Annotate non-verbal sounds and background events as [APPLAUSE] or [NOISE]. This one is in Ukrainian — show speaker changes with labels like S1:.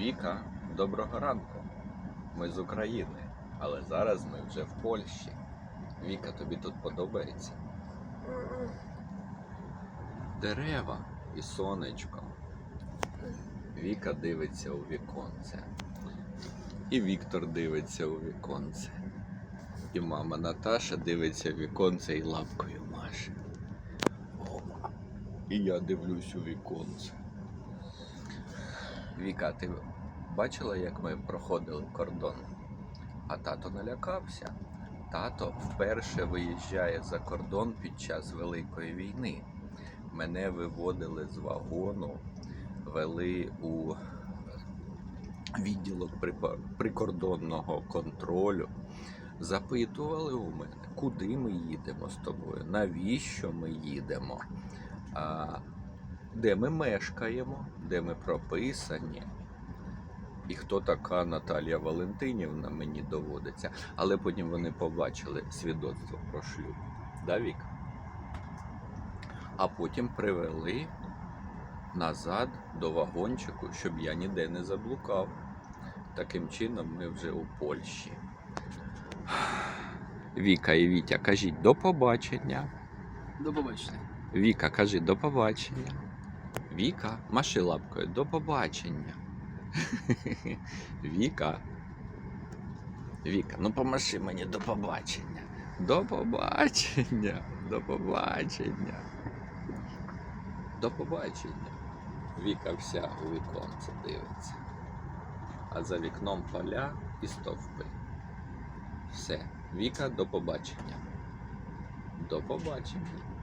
S1: Віка, доброго ранку. Ми з України, але зараз ми вже в Польщі. Віка, тобі тут подобається? Дерева і сонечко. Віка дивиться у віконце. І Віктор дивиться у віконце. І мама Наташа дивиться в віконце і лапкою маше. І я дивлюсь у віконце. Віка, ти бачила, як ми проходили кордон? А тато налякався. Тато вперше виїжджає за кордон під час Великої війни. Мене виводили з вагону, вели у відділок прикордонного контролю, запитували у мене, куди ми їдемо з тобою, навіщо ми їдемо, де ми мешкаємо, де ми прописані. І хто така Наталія Валентинівна мені доводиться. Але потім вони побачили свідоцтво про шлюб. Да, Вік? А потім привели назад до вагончику, щоб я ніде не заблукав. Таким чином ми вже у Польщі. Віка і Вітя, кажіть до побачення.
S2: До побачення.
S1: Віка, кажи до побачення. Віка, маши лапкою, до побачення. [LAUGHS] Віка. Віка, ну помаши мені до побачення. До побачення. До побачення. До побачення. Віка вся у віконце дивиться. А за вікном поля і стовпи. Все. Віка, до побачення. До побачення.